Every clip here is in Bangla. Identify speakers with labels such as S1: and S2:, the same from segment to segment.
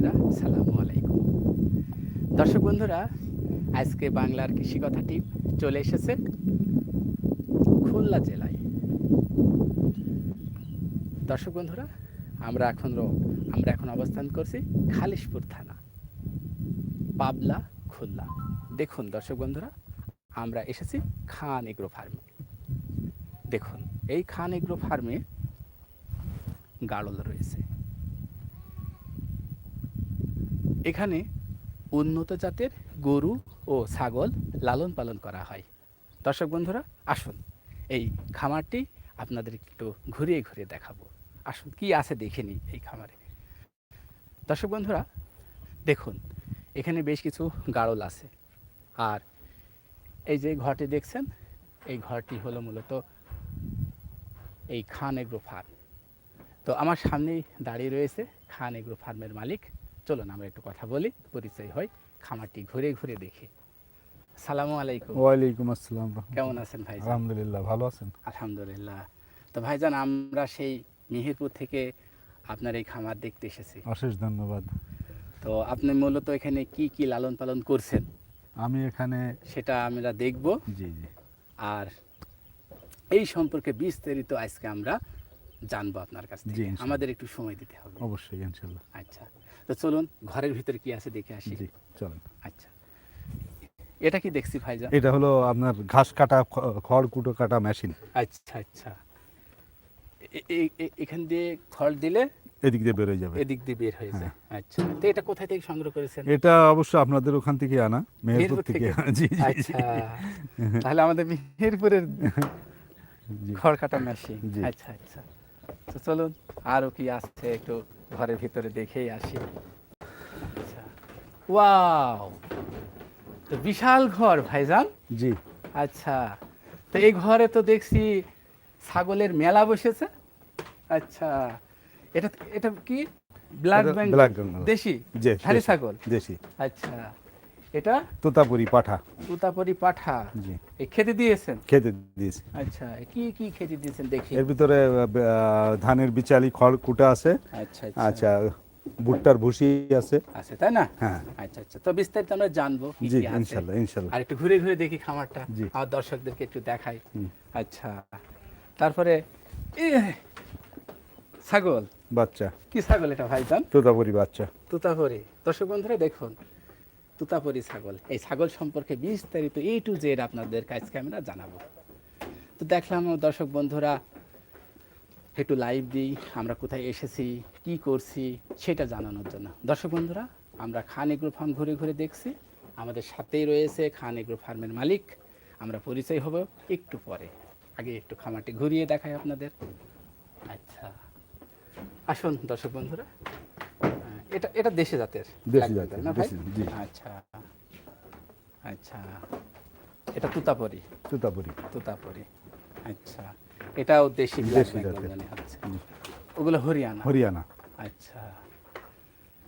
S1: বোনেরা সালামু আলাইকুম। দর্শক বন্ধুরা, আজকে বাংলার কৃষি কথাটি চলে এসেছে খুলনা জেলায়। দর্শক বন্ধুরা, আমরা এখন আমরা এখন অবস্থান করছি খালিশপুর থানা, পাবলা, খুলনা। দেখুন দর্শক বন্ধুরা, আমরা এসেছি খান এগ্রো ফার্মে। দেখুন, এই খান এগ্রো ফার্মে গাড়ল রয়েছে। এখানে উন্নত জাতের গরু ও ছাগল লালন পালন করা হয়। দর্শক বন্ধুরা, আসুন এই খামারটি আপনাদের একটু ঘুরিয়ে ঘুরিয়ে দেখাবো। আসুন, কি আছে দেখে নিই এই খামারে। দর্শক বন্ধুরা, দেখুন, এখানে বেশ কিছু গাড়ল আছে। আর এই যে ঘরটি দেখছেন, এই ঘরটি হলো মূলত এই খান এগ্রো ফার্ম। তো আমার সামনেই দাঁড়িয়ে রয়েছে খান এগ্রো ফার্মের মালিক। চলুন আমরা একটু কথা বলি পরিচয় হয় খামারটি ঘুরে ঘুরে দেখি। সালামু আলাইকুম।
S2: ওয়ালাইকুম আসসালাম
S1: কেমন আছেন ভাই
S2: আলহামদুলিল্লাহ ভালো আছেন?
S1: আলহামদুলিল্লাহ। তো ভাইজান আমরা সেই মিহিরপুর থেকে আপনার এই খামার দেখতে এসেছি।
S2: অশেষ ধন্যবাদ।
S1: তো আপনি মূলত এখানে কি কি লালন পালন করছেন?
S2: আমি এখানে
S1: সেটা আমরা দেখব।
S2: জি জি।
S1: আর এই সম্পর্কে বিস্তারিত আজকে আমরা জানব আপনার কাছ থেকে। আমাদের একটু সময় দিতে হবে।
S2: অবশ্যই ইনশাল্লাহ।
S1: আচ্ছা। তো চলুন ঘরের ভিতরে কি আছে দেখে আসি।
S2: চলুন।
S1: আচ্ছা। এটা কি দেখছি ভাইজান?
S2: এটা হলো আপনার ঘাস কাটা খড় কুটো কাটা মেশিন।
S1: আচ্ছা আচ্ছা। এখান দিয়ে খড় দিলে
S2: এদিক দিয়ে বের হয়ে যাবে।
S1: এদিক দিয়ে বের হয়ে যায়। আচ্ছা তো এটা কোথায় থেকে সংগ্রহ করেছেন?
S2: এটা অবশ্য আপনাদের ওখান থেকে আনা মেহেরপুর থেকে। জি
S1: আচ্ছা। তাহলে আমাদের মেহেরপুরের খড় কাটা মেশিন। আচ্ছা আচ্ছা। তো চলুন আরও কি আছে একটু ঘরের ভিতরে দেখেই আসি। আচ্ছা। ওয়াও! তো বিশাল ঘর ভাইজান।
S2: জি।
S1: আচ্ছা। তো এই ঘরে তো দেখছি ছাগলের মেলা বসেছে। আচ্ছা। এটা এটা কি? Black
S2: bank
S1: Bengal. দেশি?
S2: জি দেশি,
S1: ছাগল?
S2: দেশি।
S1: আচ্ছা। এটা
S2: তোতাপুরি পাঠা।
S1: তুতাপরি পাঠা।
S2: জি।
S1: এই খেতে দিয়েছেন?
S2: খেতে দিয়েছি।
S1: আচ্ছা কি কি খেতে দিয়েছেন দেখি।
S2: এর ভিতরে ধানের বিচালি খড় কুটা আছে।
S1: আচ্ছা
S2: আচ্ছা। ভুট্টার ভুসি আছে।
S1: আছে তাই না?
S2: হ্যাঁ।
S1: আচ্ছা আচ্ছা। তো বিস্তারিত আমরা জানব
S2: জি। ইনশাল্লাহ ইনশাল্লাহ।
S1: আর একটু ঘুরে ঘুরে দেখি খামারটা।
S2: জি।
S1: আমার দর্শকদেরকে একটু দেখাই। আচ্ছা। তারপরে ছাগল।
S2: বাচ্চা।
S1: কি ছাগল এটা ভাইজান
S2: তোতাপুরি বাচ্চা।
S1: তুতাপরি। দর্শক বন্ধুরা দেখুন। তুতাপরি ছাগল। এই ছাগল সম্পর্কে বিস্তারিত এ টু জেড আপনাদের কাছকে আমরা জানাব। তো দেখলাম দর্শক বন্ধুরা, একটু লাইভ দিই, আমরা কোথায় এসেছি, কি করছি, সেটা জানানোর জন্য। দর্শক বন্ধুরা, আমরা খান এগ্রো ফার্ম ঘুরে ঘুরে দেখছি। আমাদের সাথেই রয়েছে খান এগ্রো ফার্মের মালিক। আমরা পরিচয় হব একটু পরে। আগে একটু খামারটি ঘুরিয়ে দেখাই আপনাদের। আচ্ছা আসুন দর্শক বন্ধুরা। এটা এটা দেশি জাতের
S2: দেশি জাতের,
S1: না ভাই? আচ্ছা। আচ্ছা। এটা তুতাপরি।
S2: তোতাপুরি।
S1: তুতাপরি। আচ্ছা। এটাও দেশি
S2: দেশি জাতের।
S1: ওগুলো হরিয়ানা।
S2: হরিয়ানা।
S1: আচ্ছা।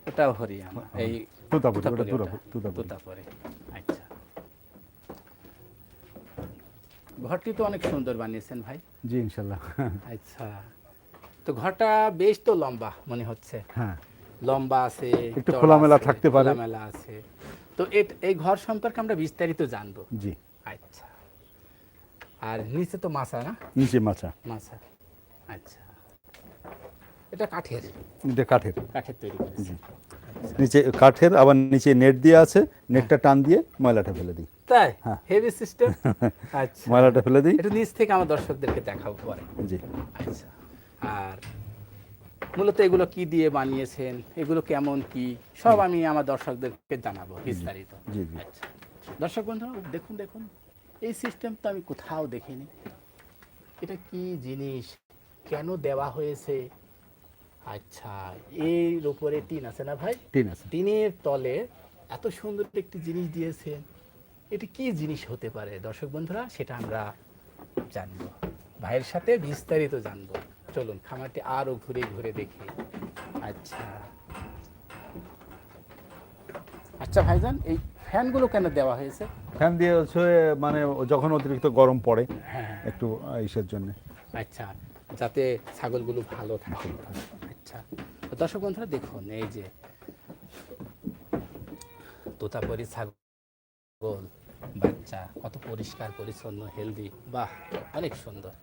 S1: ওটাও হরিয়ানা। এই
S2: তোতাপুরি, ওটা
S1: তুতাপুরি
S2: তুতাপুরি,
S1: ওটা,
S2: তুতাপুরি।
S1: তুতাপুরি। আচ্ছা। ঘরটি তো অনেক সুন্দর বানিয়েছেন ভাই।
S2: জি ইনশাল্লাহ।
S1: আচ্ছা। তো ঘরটা বেশ তো লম্বা মনে হচ্ছে।
S2: হ্যাঁ।
S1: লম্বা আছে
S2: একটু খোলামেলা থাকতে পারে।
S1: খোলামেলা আছে। তো এই ঘর সম্পর্কে আমরা বিস্তারিত জানব।
S2: জি।
S1: আচ্ছা। আর নিচে তো মাছা না?
S2: নিচে মাচা
S1: মাছা। আচ্ছা। এটা কাঠের।
S2: এটা কাঠের।
S1: কাঠের তৈরি
S2: জি। নিচে কাঠের আবার নিচে নেট দিয়ে আছে। নেটটা টান দিয়ে ময়লাটা ফেলে দিই।
S1: তাই?
S2: হ্যাঁ।
S1: হেভি সিস্টেম আচ্ছা।
S2: ময়লাটা ফেলে দিই।
S1: এটা নিচ থেকে আমার দর্শকদেরকে দেখাবো পরে।
S2: জি।
S1: আচ্ছা। আর মূলত এগুলো কি দিয়ে বানিয়েছেন? এগুলো কেমন কি? সব আমি আমার দর্শকদেরকে জানাব বিস্তারিত। আচ্ছা। দর্শক বন্ধুরা দেখুন দেখুন এই সিস্টেম তো আমি কোথাও দেখিনি। এটা কি জিনিস? কেন দেওয়া হয়েছে? আচ্ছা এর উপরে টিন আছে না ভাই?
S2: ঠিক আছে।
S1: টিনের তলে এত সুন্দর একটি জিনিস দিয়েছেন। এটি কি জিনিস হতে পারে? দর্শক বন্ধুরা সেটা আমরা জানব। ভাইয়ের সাথে বিস্তারিত জানব। চলুন খামারটি আরও ঘুরে ঘুরে দেখি। আচ্ছা। আচ্ছা ভাইজান এই ফ্যানগুলো কেন দেওয়া হয়েছে?
S2: ফ্যান দিয়ে হচ্ছে মানে যখন অতিরিক্ত গরম পড়ে
S1: হ্যাঁ।
S2: একটু ইসের জন্য।
S1: আচ্ছা যাতে ছাগলগুলো ভালো থাকে। আচ্ছা দর্শক বন্ধুরা দেখুন এই যে তোতাপরি ছাগল বাচ্চা কত পরিষ্কার পরিচ্ছন্ন হেলদি বাহ অনেক সুন্দর।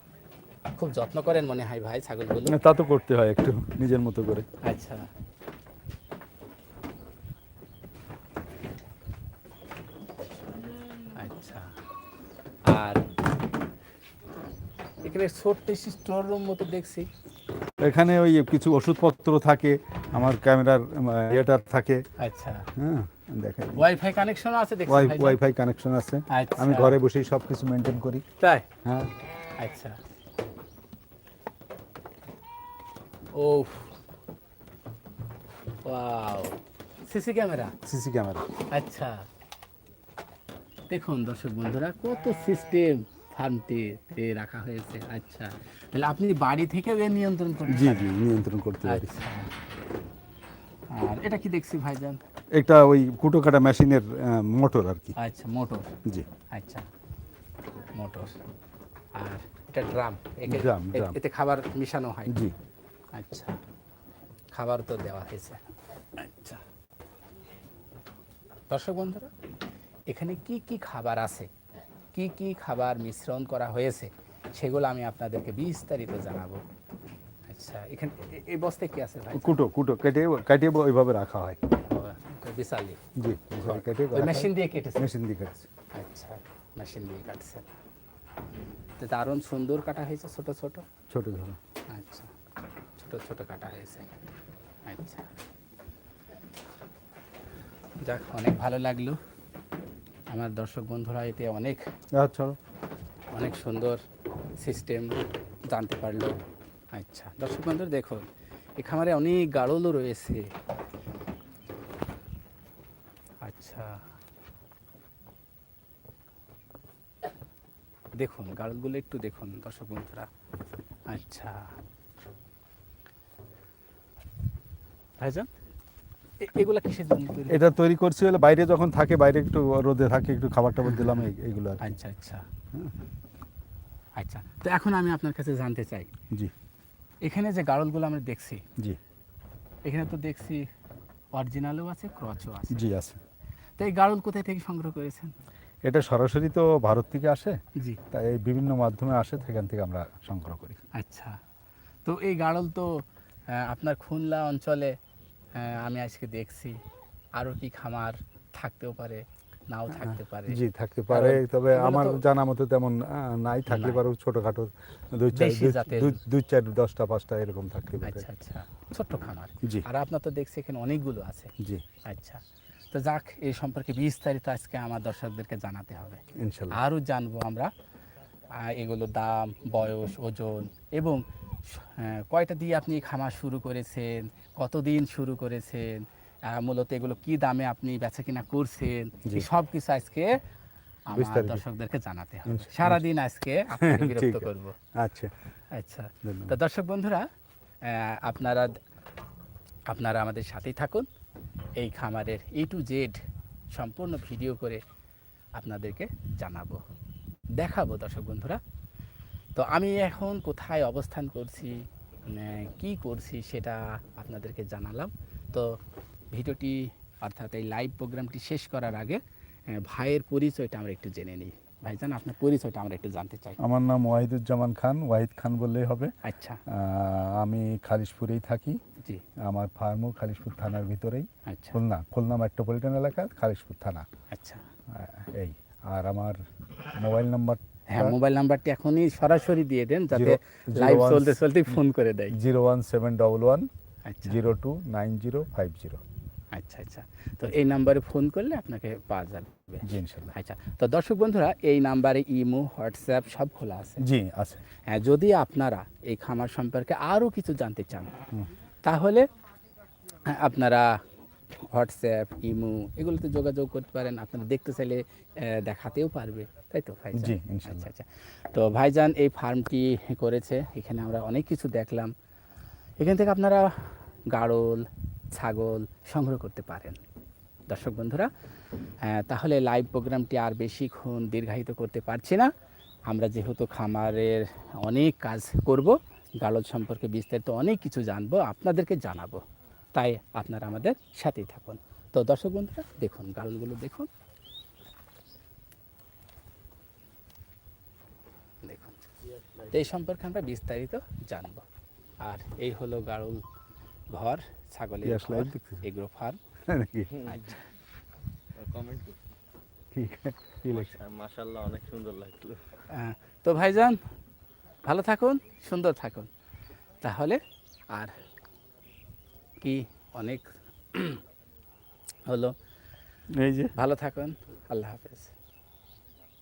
S1: খুব যত্ন করেন মনে হয় ভাই ছাগলগুলো?
S2: তা তো করতে হয় একটু নিজের মতো করে।
S1: আচ্ছা। আচ্ছা। আর এখানে ছোট্ট স্টোর রুম মতো দেখছি।
S2: এখানে ওই কিছু ওষুধপত্র থাকে আমার ক্যামেরার ইয়েটার থাকে।
S1: আচ্ছা।
S2: হ্যাঁ দেখেন
S1: ওয়াইফাই কানেকশন আছে দেখছি
S2: ওয়াইফাই কানেকশন আছে।
S1: আচ্ছা।
S2: আমি ঘরে বসেই সব কিছু মেনটেন করি।
S1: তাই?
S2: হ্যাঁ।
S1: আচ্ছা। ও wow CC camera
S2: CC camera
S1: আচ্ছা। দেখুন দর্শক বন্ধুরা কত সিস্টেম ফার্মটিতে রাখা হয়েছে। আচ্ছা। তাহলে আপনি বাড়ি থেকে নিয়ন্ত্রণ করতে
S2: জি? জি নিয়ন্ত্রণ করতে পারি।
S1: আচ্ছা। আর এটা কি দেখছি ভাইজান?
S2: একটা ওই কুটো কাটা মেশিনের মোটর আর কি।
S1: আচ্ছা মোটর।
S2: জি।
S1: আচ্ছা মোটর। আর এটা ড্রাম।
S2: drum.
S1: এতে খাবার মিশানো হয়।
S2: জি।
S1: আচ্ছা। খাবার তো দেওয়া হয়েছে। আচ্ছা। দর্শক বন্ধুরা এখানে কি কি খাবার আছে? কি কি খাবার মিশ্রণ করা হয়েছে? সেগুলো আমি আপনাদেরকে বিস্তারিত জানাব। আচ্ছা এখানে এ- এই বস্তায় কি আছে ভাই?
S2: কুটো কুটো কেটে কেটে ওইভাবে রাখা হয়।
S1: বিশালি
S2: জি কেটে
S1: মেশিন দিয়ে কেটেছে?
S2: মেশিন দিয়ে কাটছে।
S1: আচ্ছা মেশিন দিয়ে কাটছে। তো দারুণ সুন্দর কাটা হয়েছে ছোট ছোট?
S2: ছোট ধরো
S1: আচ্ছা। ছোট ছোট কাটা হয়েছে। আচ্ছা। যাক অনেক ভালো লাগল। আমার দর্শক বন্ধুরা এতে অনেক
S2: আচ্ছা।
S1: অনেক সুন্দর সিস্টেম জানতে পারল। আচ্ছা দর্শক বন্ধুরা দেখুন এই খামারে অনেক গাড়লও রয়েছে। আচ্ছা। দেখুন গাড়লগুলো একটু দেখুন দর্শক বন্ধুরা। আচ্ছা। ভাইজান? এগুলা কিসের জন্য তৈরি
S2: এটা তৈরি করছি হলে বাইরে যখন থাকে বাইরে একটু রোদে থাকে একটু খাবার টাবার দিলাম আর
S1: আচ্ছা আচ্ছা। আচ্ছা তো এখন আমি আপনার কাছে জানতে চাই।
S2: জি।
S1: এখানে যে গাড়লগুলো আমরা দেখছি
S2: জি।
S1: এখানে তো দেখছি অরিজিনালও আছে ক্রচও আছে।
S2: জি আছে।
S1: তো এই গাড়ল কোথায় থেকে সংগ্রহ করেছেন?
S2: এটা সরাসরি তো ভারত থেকে আসে।
S1: জি।
S2: তাই এই বিভিন্ন মাধ্যমে আসে সেখান থেকে আমরা সংগ্রহ করি।
S1: আচ্ছা। তো এই গাড়ল তো আপনার খুলনা অঞ্চলে আমি আজকে দেখছি আরও কি খামার থাকতেও পারে নাও থাকতে পারে।
S2: জি থাকতে পারে তবে আমার জানা মতো তেমন নাই
S1: নাই।
S2: পারে ছোটখাটো দুই চার দুই চার দশটা পাঁচটা এরকম থাকতে পারে।
S1: আচ্ছা আচ্ছা ছোট্ট খামার।
S2: জি।
S1: আর আপনার তো দেখছি এখানে অনেকগুলো আছে।
S2: জি।
S1: আচ্ছা তো যাক এই সম্পর্কে বিস্তারিত আজকে আমার দর্শকদেরকে জানাতে হবে।
S2: ইনশাল্লাহ।
S1: আরও জানব আমরা আহ, এগুলোর দাম বয়স ওজন এবং কয়টা দিয়ে আপনি খামার শুরু করেছেন? কতদিন শুরু করেছেন? মূলত এগুলো কি দামে আপনি বেচা কিনা করছেন। সব কিছু আজকে আমার দর্শকদেরকে জানাতে হবে। সারাদিন আজকে বিরক্ত
S2: আছে।
S1: করব।
S2: আচ্ছা।
S1: আচ্ছা। তো দর্শক বন্ধুরা আপনারা আপনারা আমাদের সাথেই থাকুন। এই খামারের এ টু জেড সম্পূর্ণ ভিডিও করে আপনাদেরকে জানাব। দেখাবো দর্শক বন্ধুরা। তো আমি এখন কোথায় অবস্থান করছি উম, কি করছি সেটা আপনাদেরকে জানালাম। তো ভিডিওটি অর্থাৎ এই লাইভ প্রোগ্রামটি শেষ করার আগে ভাইয়ের পরিচয়টা আমরা একটু জেনে নিই। ভাইজান আপনার পরিচয়টা আমরা একটু জানতে চাই।
S2: আমার নাম ওয়াহিদুজ্জামান খান ওয়াহিদ খান বললেই হবে।
S1: আচ্ছা।
S2: আমি খালিশপুরেই থাকি।
S1: জি।
S2: আমার ফার্মও খালিশপুর থানার ভিতরেই।
S1: আচ্ছা।
S2: খুলনা খুলনা মেট্রোপলিটন এলাকা খালিশপুর থানা।
S1: আচ্ছা।
S2: এই। আর আমার মোবাইল নাম্বার
S1: হ্যাঁ মোবাইল নাম্বারটি এখনই সরাসরি দিয়ে দেন যাতে লাইভ চলতে চলতে ফোন করে দেয়।
S2: Zero one seven double one
S1: আচ্ছা।
S2: Zero two nine zero five zero.
S1: আচ্ছা আচ্ছা। তো এই নাম্বারে ফোন করলে আপনাকে পাওয়া যাবে।
S2: জি ইনশাল্লাহ।
S1: আচ্ছা তো দর্শক বন্ধুরা এই নাম্বারে ইমো হোয়াটসঅ্যাপ সব খোলা আছে।
S2: জি আছে।
S1: হ্যাঁ যদি আপনারা এই খামার সম্পর্কে আরও কিছু জানতে চান তাহলে আপনারা হোয়াটসঅ্যাপ ইমো এগুলোতে যোগাযোগ করতে পারেন। আপনারা দেখতে চাইলে দেখাতেও পারবে। তাই তো ভাইজান?
S2: জি,
S1: আচ্ছা আচ্ছা। তো ভাইজান এই ফার্মটি করেছে। এখানে আমরা অনেক কিছু দেখলাম। এখান থেকে আপনারা গাড়ল ছাগল সংগ্রহ করতে পারেন। দর্শক বন্ধুরা তাহলে লাইভ প্রোগ্রামটি আর বেশিক্ষণ দীর্ঘায়িত করতে পারছি না। আমরা যেহেতু খামারের অনেক কাজ করব গালদ সম্পর্কে বিস্তারিত অনেক কিছু জানব আপনাদেরকে জানাব। তাই আপনারা আমাদের সাথেই থাকুন। তো দর্শক বন্ধুরা দেখুন গাড়লগুলো দেখুন। দেখুন। তো এই সম্পর্কে আমরা বিস্তারিত জানব। আর এই হলো গাড়ল ঘর ছাগলের। Agro farm.
S2: নাকি?
S1: আচ্ছা।
S3: মাশাল্লাহ অনেক সুন্দর লাগল।
S1: আহ, তো ভাইজান ভালো থাকুন সুন্দর থাকুন। তাহলে আর কি অনেক হলো।
S2: এই যে।
S1: ভালো থাকুন আল্লাহ হাফেজ।